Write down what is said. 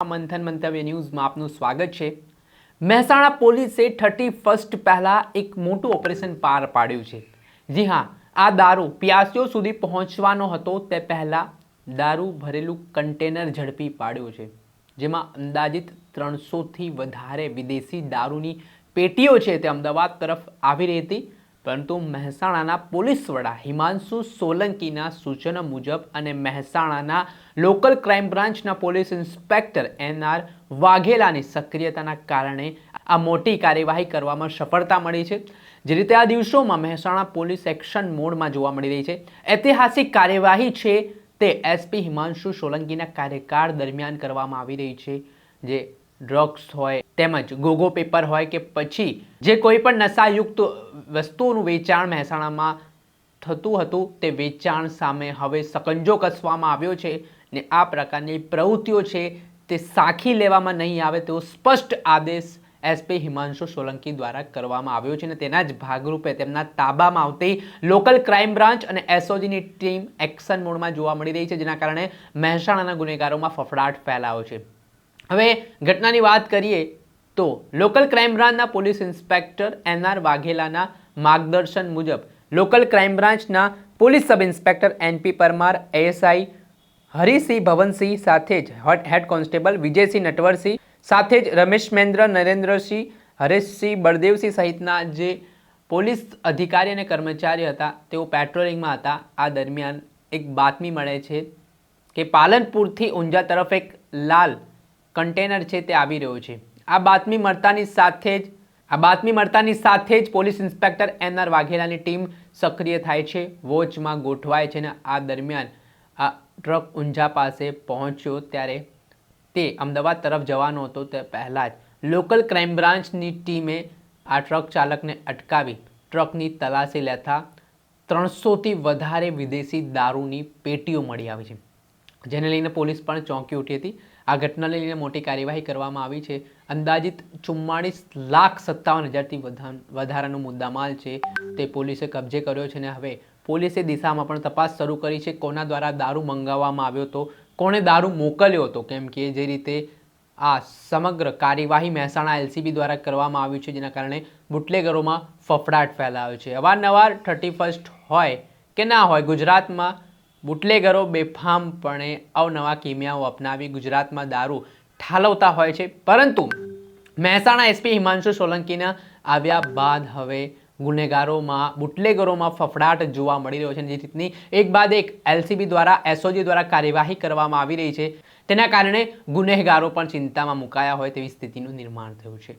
મંથન મંતવ્ય ન્યૂઝમાં આપનું સ્વાગત છે. મહેસાણા પોલીસે થર્ટી ફર્સ્ટ પહેલા એક મોટું ઓપરેશન પાર પાડ્યું છે. જી હા, આ દારૂ પ્યાસીઓ સુધી પહોંચવાનો હતો તે પહેલા દારૂ ભરેલું કન્ટેનર ઝડપી પાડ્યું છે, જેમાં અંદાજિત ત્રણસોથી વધારે વિદેશી દારૂની પેટીઓ છે તે અમદાવાદ તરફ આવી રહી હતી. પરંતુ મહેસાણાના પોલીસ વડા હિમાંશુ સોલંકીના સૂચનો મુજબ અને મહેસાણાના લોકલ ક્રાઇમ બ્રાન્ચના પોલીસ ઇન્સ્પેક્ટર એનઆર વાઘેલાની સક્રિયતાના કારણે આ મોટી કાર્યવાહી કરવામાં સફળતા મળી છે. જે રીતે આ દિવસોમાં મહેસાણા પોલીસ એક્શન મોડમાં જોવા મળી રહી છે. ઐતિહાસિક કાર્યવાહી છે તે એસપી હિમાંશુ સોલંકીના કાર્યકાળ દરમિયાન કરવામાં આવી રહી છે. જે ડ્રગ્સ હોય તેમજ ગોગો પેપર હોય કે પછી જે કોઈ પણ નશાયુક્ત વસ્તુઓનું વેચાણ મહેસાણામાં થતું હતું, તે વેચાણ સામે હવે સકંજો કસવામાં આવ્યો છે ને આ પ્રકારની પ્રવૃત્તિઓ છે તે સાખી લેવામાં નહીં આવે તેવો સ્પષ્ટ આદેશ એસપી હિમાંશુ સોલંકી દ્વારા કરવામાં આવ્યો છે અને તેના જ ભાગરૂપે તેમના તાબામાં આવતી લોકલ ક્રાઇમ બ્રાન્ચ અને એસઓજીની ટીમ એક્શન મોડમાં જોવા મળી રહી છે, જેના કારણે મહેસાણાના ગુનેગારોમાં ફફડાટ ફેલાયો છે. હવે ઘટનાની વાત કરીએ તો લોકલ ક્રાઇમ બ્રાન્ચના પોલીસ ઇન્સ્પેક્ટર એન આર વાઘેલાના માર્ગદર્શન મુજબ લોકલ ક્રાઇમ બ્રાન્ચના police sub inspector NP Parmar, ASI Harisinh Bhavansinh સાથે જ હેડ કોન્સ્ટેબલ વિજયસિંહ નટવરસિંહ, સાથે જ રમેશ મેન્દ્ર નરેન્દ્રસિંહ, હરેશસિંહ બળદેવસિંહ સહિતના જે પોલીસ અધિકારી અને કર્મચારી હતા, તેઓ પેટ્રોલિંગમાં હતા. આ દરમિયાન એક બાતમી મળે છે કે પાલનપુરથી ઊંઝા તરફ એક લાલ કન્ટેનર છે તે આવી રહ્યો છે. આ બાતમી મળતાની સાથે જ આ બાતમી મળતાની સાથે જ પોલીસ ઇન્સ્પેક્ટર એન આર વાઘેલાની ટીમ સક્રિય થાય છે, વોચમાં ગોઠવાય છે અને આ દરમિયાન આ ટ્રક ઊંઝા પાસે પહોંચ્યો ત્યારે તે અમદાવાદ તરફ જવાનો હતો તે પહેલાં જ. લોકલ ક્રાઇમ બ્રાન્ચની ટીમે આ ટ્રક ચાલકને અટકાવી ટ્રકની તલાશી લેતા ત્રણસોથી વધારે વિદેશી દારૂની પેટીઓ મળી આવી છે. જેને લઈને પોલીસ પણ ચોંકી ઉઠી હતી. આ ઘટનાને લઈને મોટી કાર્યવાહી કરવામાં આવી છે. અંદાજિત ચુમ્માળીસ લાખ સત્તાવન હજારથી વધા- વધારાનો મુદ્દામાલ છે. તે પોલીસે કબજે કર્યો છે અને હવે પોલીસે દિશામાં પણ તપાસ શરૂ કરી છે. કોના દ્વારા દારૂ મંગાવવામાં આવ્યો હતો? કોણે દારૂ મોકલ્યો હતો? કેમ કે જે રીતે આ સમગ્ર કાર્યવાહી મહેસાણા એલસીબી દ્વારા કરવામાં આવ્યું છે, જેના કારણે બુટલેગરોમાં ફફડાટ ફેલાયો છે. અવારનવાર થર્ટી ફર્સ્ટ હોય કે ના હોય, ગુજરાતમાં બુટલેગરો બેફામપણે અવનવા કિમિયાઓ અપનાવી ગુજરાતમાં દારૂ ઠાલવતા હોય છે. પરંતુ મહેસાણા એસપી હિમાંશુ સોલંકીના આવ્યા બાદ હવે ગુનેગારોમાં, બુટલેગરોમાં ફફડાટ જોવા મળી રહ્યો છે જે રીતની એક બાદ એક એલસીબી દ્વારા, એસઓજી દ્વારા કાર્યવાહી કરવામાં આવી રહી છે. તેના કારણે ગુનેગારો પણ ચિંતામાં મુકાયા હોય તેવી સ્થિતિનું નિર્માણ થયું છે.